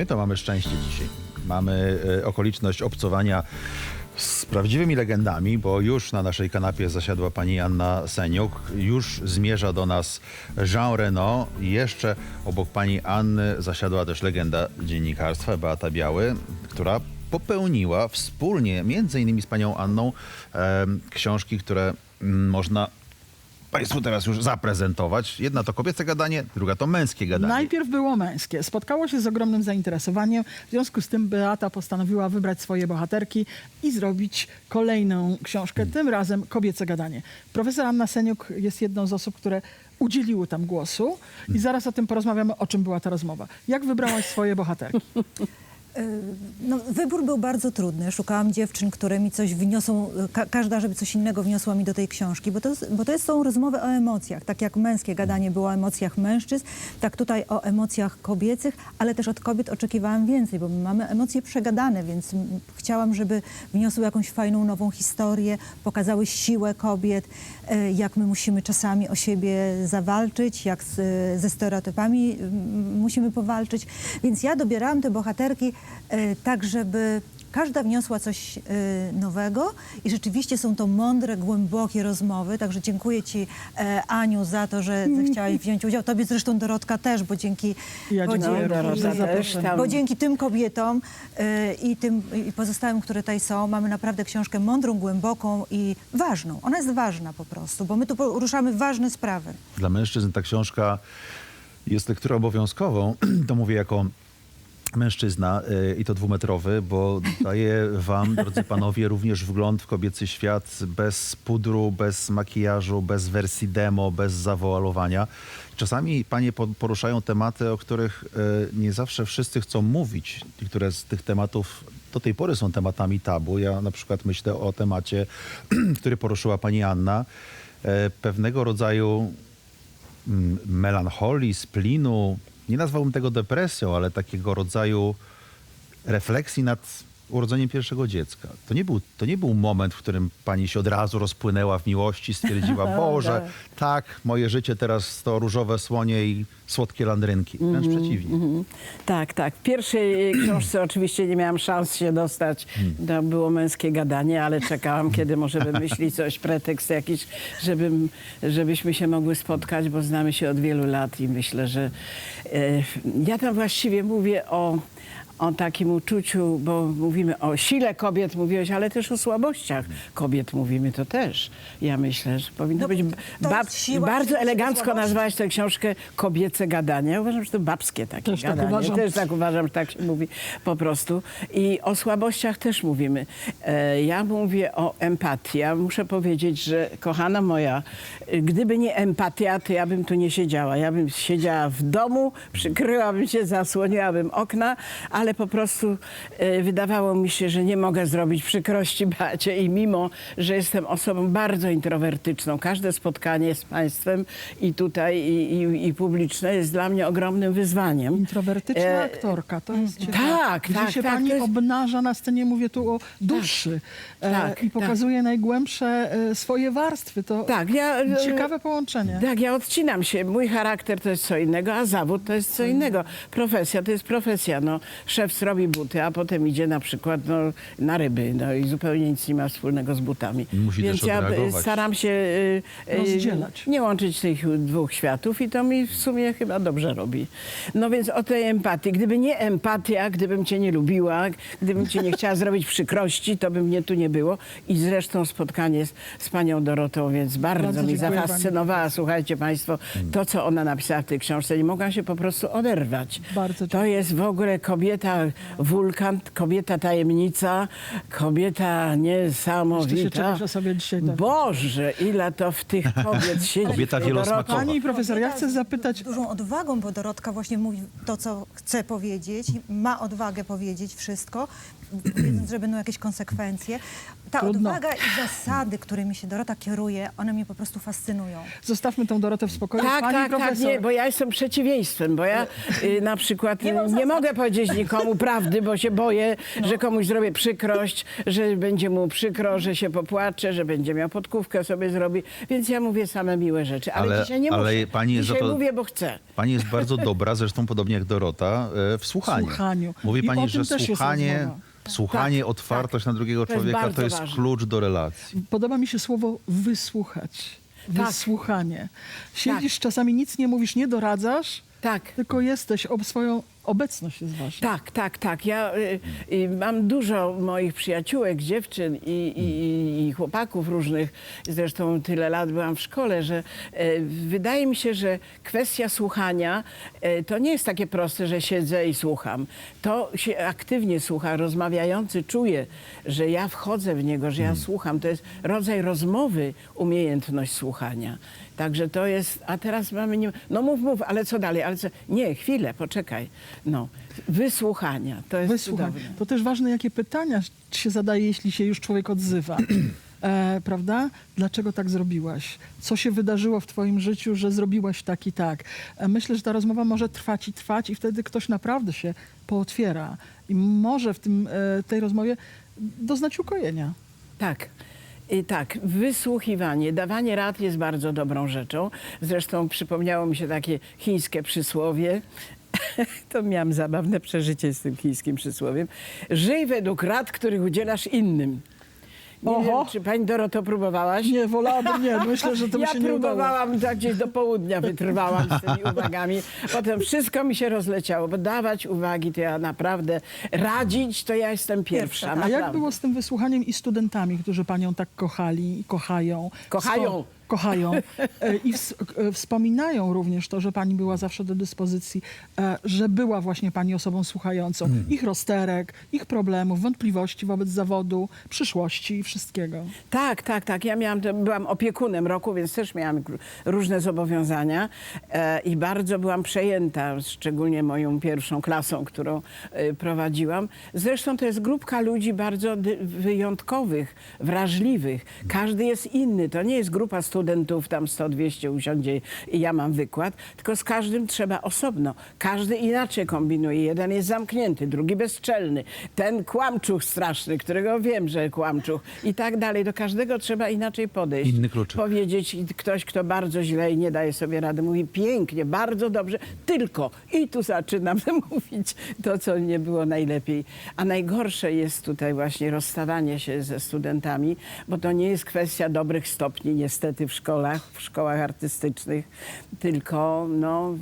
My to mamy szczęście dzisiaj. Mamy e, okoliczność obcowania z prawdziwymi legendami, bo już na naszej kanapie zasiadła pani Anna Seniuk, już zmierza do nas Jean Reno. Jeszcze obok pani Anny zasiadła też legenda dziennikarstwa Beata Biały, która popełniła wspólnie, między innymi z panią Anną, książki, które mm, można Państwu teraz już zaprezentować. Jedna to kobiece gadanie, druga to męskie gadanie. Najpierw było męskie. Spotkało się z ogromnym zainteresowaniem. W związku z tym Beata postanowiła wybrać swoje bohaterki i zrobić kolejną książkę, tym razem kobiece gadanie. Profesor Anna Seniuk jest jedną z osób, które udzieliły tam głosu i zaraz o tym porozmawiamy, o czym była ta rozmowa. Jak wybrałaś swoje bohaterki? No, wybór był bardzo trudny. Szukałam dziewczyn, które mi coś wniosą, ka każda, żeby coś innego wniosła mi do tej książki, bo to, bo to są rozmowy o emocjach. Tak jak męskie gadanie było o emocjach mężczyzn, tak tutaj o emocjach kobiecych, ale też od kobiet oczekiwałam więcej, bo my mamy emocje przegadane, więc chciałam, żeby wniosły jakąś fajną, nową historię, pokazały siłę kobiet, e, jak my musimy czasami o siebie zawalczyć, jak z, ze stereotypami musimy powalczyć. Więc ja dobierałam te bohaterki tak, żeby każda wniosła coś e, nowego i rzeczywiście są to mądre, głębokie rozmowy. Także dziękuję Ci, e, Aniu, za to, że zechciałaś wziąć udział. Tobie zresztą, Dorotka, też, bo dzięki, Ja bo dziękuję dzięki, też bo dzięki tym kobietom e, i tym i pozostałym, które tutaj są, mamy naprawdę książkę mądrą, głęboką i ważną. Ona jest ważna po prostu, bo my tu poruszamy ważne sprawy. Dla mężczyzn ta książka jest lekturą obowiązkową. To mówię jako mężczyzna y, i to dwumetrowy, bo daje wam, drodzy panowie, również wgląd w kobiecy świat bez pudru, bez makijażu, bez wersji demo, bez zawoalowania. Czasami panie po- poruszają tematy, o których y, nie zawsze wszyscy chcą mówić, i które z tych tematów do tej pory są tematami tabu. Ja na przykład myślę o temacie, który poruszyła pani Anna, e, pewnego rodzaju mm, melancholii, splinu. Nie nazwałbym tego depresją, ale takiego rodzaju refleksji nad urodzeniem pierwszego dziecka. To nie, był, to nie był moment, w którym pani się od razu rozpłynęła w miłości, stwierdziła, Boże, tak, moje życie teraz to różowe słonie i słodkie landrynki. Wręcz przeciwnie. Mhm. Tak, tak. W pierwszej książce oczywiście nie miałam szans się dostać. To było męskie gadanie, ale czekałam, kiedy może wymyślić coś, pretekst jakiś, żebym, żebyśmy się mogły spotkać, bo znamy się od wielu lat i myślę, że e, ja tam właściwie mówię o o takim uczuciu, bo mówimy o sile kobiet, mówiłeś, ale też o słabościach kobiet mówimy to też. Ja myślę, że powinno No, być bab- siła, bardzo siła, elegancko nazwałaś tę książkę Kobiece gadanie. Ja uważam, że to babskie takie Też tak gadanie. uważam. Też tak uważam, że tak się mówi po prostu. I o słabościach też mówimy. E, Ja mówię o empatii. Ja muszę powiedzieć, że kochana moja, gdyby nie empatia, to ja bym tu nie siedziała. Ja bym siedziała w domu, przykryłabym się, zasłoniłabym okna, ale po prostu e, wydawało mi się, że nie mogę zrobić przykrości Bacie i mimo, że jestem osobą bardzo introwertyczną, każde spotkanie z Państwem i tutaj i, i, i publiczne jest dla mnie ogromnym wyzwaniem. Introwertyczna E, aktorka, to jest ciekawe. tak, Gdzie tak, się tak, pani jest- obnaża na scenie, mówię tu o duszy e, tak, i pokazuje najgłębsze e, swoje warstwy. To Tak, ja... ciekawe połączenie. Tak, ja odcinam się. Mój charakter to jest co innego, a zawód to jest co innego. Profesja to jest profesja. No, szef robi buty, a potem idzie na przykład no, na ryby no, i zupełnie nic nie ma wspólnego z butami. Musi Więc też ja odreagować. staram się y, y, Rozdzielać. nie łączyć tych dwóch światów i to mi w sumie chyba dobrze robi. No więc o tej empatii. Gdyby nie empatia, gdybym cię nie lubiła, gdybym cię nie chciała zrobić przykrości, to by mnie tu nie było. I zresztą spotkanie z, z panią Dorotą, więc bardzo, Bardzo mi dziękuję pani. zafascynowała. Słuchajcie państwo, to co ona napisała w tej książce, nie mogłam się po prostu oderwać. Bardzo to jest w ogóle kobieta wulkan, kobieta tajemnica, kobieta Jeszcze się niesamowita. sobie dzisiaj dowie. Boże, ile to w tych kobiet siedzi. Kobieta wielosmakowa. Pani profesor, ja chcę Kobieta z zapytać, Dużą odwagą, bo Dorotka właśnie mówi to, co chce powiedzieć, ma odwagę powiedzieć wszystko. Wiedząc, że będą jakieś konsekwencje. Ta Trudno. odwaga i zasady, którymi się Dorota kieruje, one mnie po prostu fascynują. Zostawmy tą Dorotę w spokoju. Tak, Pani tak, tak, profesor. nie, bo ja jestem przeciwieństwem, bo ja y, na przykład Nie nie, mam nie mogę powiedzieć nikomu prawdy, bo się boję, że komuś zrobię przykrość, że będzie mu przykro, że się popłacze, że będzie miał podkówkę sobie zrobi, więc ja mówię same miłe rzeczy, ale, Ale- dzisiaj nie ale muszę. pani jest za dzisiaj to- mówię, bo chcę. Pani jest bardzo dobra, zresztą podobnie jak Dorota, e, w słuchaniu. Słuchaniu. Mówi I o pani, tym że też jest słuchanie, rozmowa. Słuchanie Tak, otwartość na drugiego To jest człowieka bardzo to jest ważne. klucz do relacji. Podoba mi się słowo wysłuchać. Tak. Wysłuchanie. Siedzisz czasami, nic nie mówisz, nie doradzasz, Tak. tylko jesteś, ob swoją obecność jest ważna. Tak, tak, tak. Ja y, y, mam dużo moich przyjaciółek, dziewczyn i, i, i chłopaków różnych. Zresztą tyle lat byłam w szkole, że e, wydaje mi się, że kwestia słuchania e, to nie jest takie proste, że siedzę i słucham. To się aktywnie słucha. Rozmawiający czuje, że ja wchodzę w niego, że ja słucham. To jest rodzaj rozmowy, umiejętność słuchania. Także to jest, a teraz mamy nie, no mów, mów, ale co dalej, ale co, nie, chwilę, poczekaj. No, wysłuchania, to jest Wysłuchaj. cudowne. To też ważne, jakie pytania się zadaje, jeśli się już człowiek odzywa. E, prawda? Dlaczego tak zrobiłaś? Co się wydarzyło w twoim życiu, że zrobiłaś tak i tak? E, myślę, że ta rozmowa może trwać i trwać i wtedy ktoś naprawdę się pootwiera i może w tym, e, tej rozmowie doznać ukojenia. Tak. I tak, wysłuchiwanie, dawanie rad jest bardzo dobrą rzeczą. Zresztą przypomniało mi się takie chińskie przysłowie. To miałam zabawne przeżycie z tym chińskim przysłowiem. Żyj według rad, których udzielasz innym. Nie Oho. wiem, czy pani Doroto próbowałaś? Nie, wolałabym nie. Myślę, że to ja się nie udało. próbowałam, tak gdzieś do południa wytrwałam z tymi uwagami. Potem wszystko mi się rozleciało, bo dawać uwagi to ja naprawdę, radzić to ja jestem pierwsza. Pierwsza, A naprawdę. jak było z tym wysłuchaniem i studentami, którzy panią tak kochali i kochają? Kochają. Kochają. E, I ws- e, wspominają również to, że pani była zawsze do dyspozycji, e, że była właśnie pani osobą słuchającą Mm. ich rozterek, ich problemów, wątpliwości wobec zawodu, przyszłości i wszystkiego. Tak, tak, tak. Ja miałam, byłam opiekunem roku, więc też miałam różne zobowiązania i bardzo byłam przejęta, szczególnie moją pierwszą klasą, którą prowadziłam. Zresztą to jest grupka ludzi bardzo wyjątkowych, wrażliwych. Każdy jest inny. To nie jest grupa studentów, tam 100-200 usiądzie i ja mam wykład, tylko z każdym trzeba osobno. Każdy inaczej kombinuje. Jeden jest zamknięty, drugi bezczelny. Ten kłamczuch straszny, którego wiem, że kłamczuch i tak dalej. Do każdego trzeba inaczej podejść. Inny kluczyk. Powiedzieć ktoś, kto bardzo źle i nie daje sobie rady, mówi pięknie, bardzo dobrze, tylko. I tu zaczynam mówić to, co nie było najlepiej. A najgorsze jest tutaj właśnie rozstawanie się ze studentami, bo to nie jest kwestia dobrych stopni niestety w szkołach, w szkołach artystycznych, tylko no...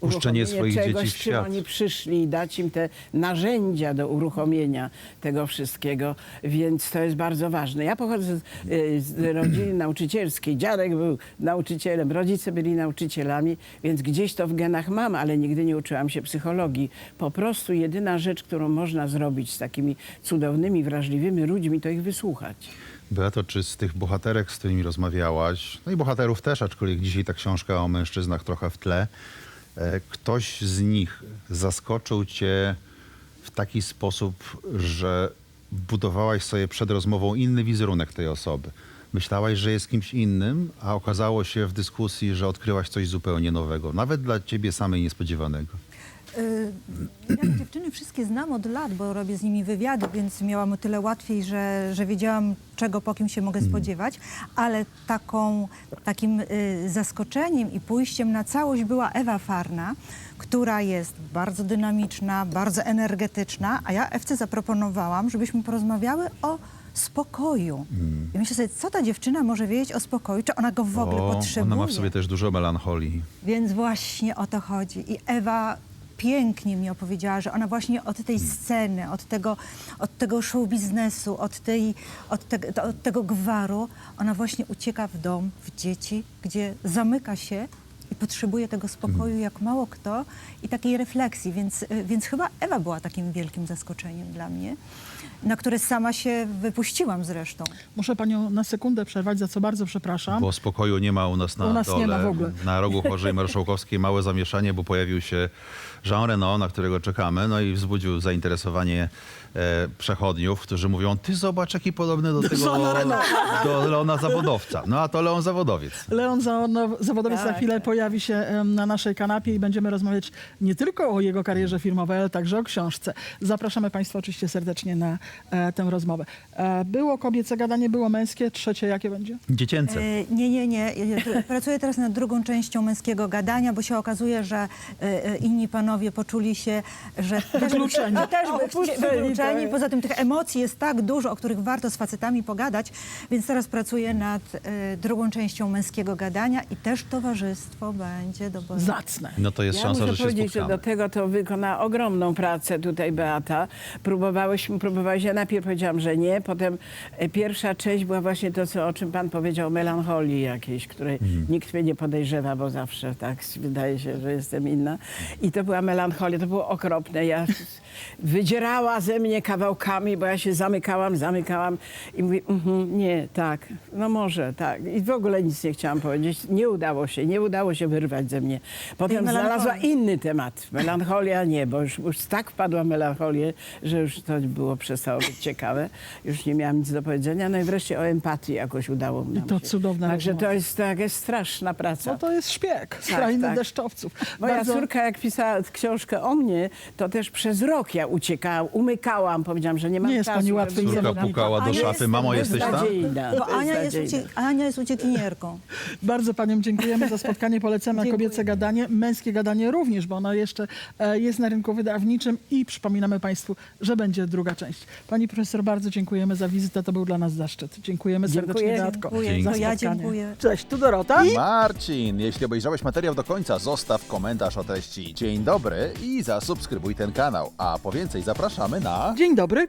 Puszczenie swoich dzieci czegoś, w z czym świat. oni przyszli i dać im te narzędzia do uruchomienia tego wszystkiego, więc to jest bardzo ważne. Ja pochodzę z, y, z rodziny nauczycielskiej. Dziadek był nauczycielem, rodzice byli nauczycielami, więc gdzieś to w genach mam, ale nigdy nie uczyłam się psychologii. Po prostu jedyna rzecz, którą można zrobić z takimi cudownymi, wrażliwymi ludźmi, to ich wysłuchać. Beato, czy z tych bohaterek, z którymi rozmawiałaś, no i bohaterów też, aczkolwiek dzisiaj ta książka o mężczyznach trochę w tle, e, ktoś z nich zaskoczył cię w taki sposób, że budowałaś sobie przed rozmową inny wizerunek tej osoby. Myślałaś, że jest kimś innym, a okazało się w dyskusji, że odkryłaś coś zupełnie nowego, nawet dla ciebie samej niespodziewanego. Y, Ja te dziewczyny wszystkie znam od lat, bo robię z nimi wywiady, więc miałam o tyle łatwiej, że, że wiedziałam, czego po kim się mogę spodziewać, ale taką, takim y, zaskoczeniem i pójściem na całość była Ewa Farna, która jest bardzo dynamiczna, bardzo energetyczna, a ja Ewce zaproponowałam, żebyśmy porozmawiały o spokoju. I myślę sobie, co ta dziewczyna może wiedzieć o spokoju, czy ona go w ogóle potrzebuje. ona ma w sobie też dużo melancholii. Więc właśnie o to chodzi. I Ewa pięknie mi opowiedziała, że ona właśnie od tej sceny, od tego, od tego show biznesu, od, tej, od, te, od tego gwaru, ona właśnie ucieka w dom, w dzieci, gdzie zamyka się i potrzebuje tego spokoju jak mało kto i takiej refleksji, więc, y, więc chyba Ewa była takim wielkim zaskoczeniem dla mnie, na które sama się wypuściłam zresztą. Muszę panią na sekundę przerwać, za co bardzo przepraszam. Bo spokoju nie ma u nas na U nas nie dole. ma w ogóle. Na rogu Chorzej Marszałkowskiej małe zamieszanie, bo pojawił się Jean Reno, na którego czekamy, no i wzbudził zainteresowanie e, przechodniów, którzy mówią, ty zobacz, jaki podobny do tego Reno. do Leona Zawodowca. No a to Leon Zawodowiec. Leon Zawodow- Zawodowiec za Tak, chwilę tak. Pojawi się na naszej kanapie i będziemy rozmawiać nie tylko o jego karierze filmowej, ale także o książce. Zapraszamy Państwa oczywiście serdecznie na e, tę rozmowę. E, było kobiece gadanie, było męskie. Trzecie jakie będzie? Dziecięce. E, Nie, nie, nie. Pracuję teraz nad drugą częścią męskiego gadania, bo się okazuje, że inni panowie poczuli się, że też, Wykluczeni. że też chci- wykluczeni. Poza tym tych emocji jest tak dużo, o których warto z facetami pogadać, więc teraz pracuję nad e, drugą częścią męskiego gadania i też towarzystwo będzie do Zacne. No to jest Ja szansa, muszę że się powiedzieć, że spotkamy. do tego to wykona ogromną pracę tutaj Beata. Próbowałyśmy, próbowałeś, ja najpierw powiedziałam, że nie, potem e, pierwsza część była właśnie to, co, o czym pan powiedział, melancholii jakiejś, której Mhm. nikt mnie nie podejrzewa, bo zawsze tak wydaje się, że jestem inna. I to była melancholia, to było okropne. Ja wydzierała ze mnie kawałkami, bo ja się zamykałam, zamykałam i mówię, mhm, nie, tak, no może, tak. I w ogóle nic nie chciałam powiedzieć. Nie udało się, nie udało się wyrwać ze mnie. Potem znalazła inny temat. Melancholia nie, bo już, już tak wpadła w melancholię, że już to było, przestało być ciekawe. Już nie miałam nic do powiedzenia. No i wreszcie o empatii jakoś udało nam to się. cudowna Także rozmowa. to jest, tak, jest straszna praca. No to jest szpieg z krainy tak. deszczowców. Moja Bardzo- córka, jak pisała książkę o mnie, to też przez rok ja uciekałam, umykałam. Powiedziałam, że nie mam Nie jest czasu. pani żeby- łatwym Córka pukała do szafy, mamo jesteś tam? Beznadziejna. Bo Ania jest, Beznadziejna. ucie- Ania jest uciekinierką. Bardzo paniom dziękujemy za spotkanie. Polecamy Dziękuję. kobiece gadanie, męskie gadanie również, bo ono jeszcze e, jest na rynku wydawniczym i przypominamy Państwu, że będzie druga część. Pani profesor, bardzo dziękujemy za wizytę. To był dla nas zaszczyt. Dziękujemy serdecznie, Dziękuję. Beatko, Dziękuję. za To ja dziękuję. Cześć, tu Dorota. Marcin, jeśli obejrzałeś materiał do końca, zostaw komentarz o treści. Dzień dobry i zasubskrybuj ten kanał. A po więcej zapraszamy na... Dzień dobry,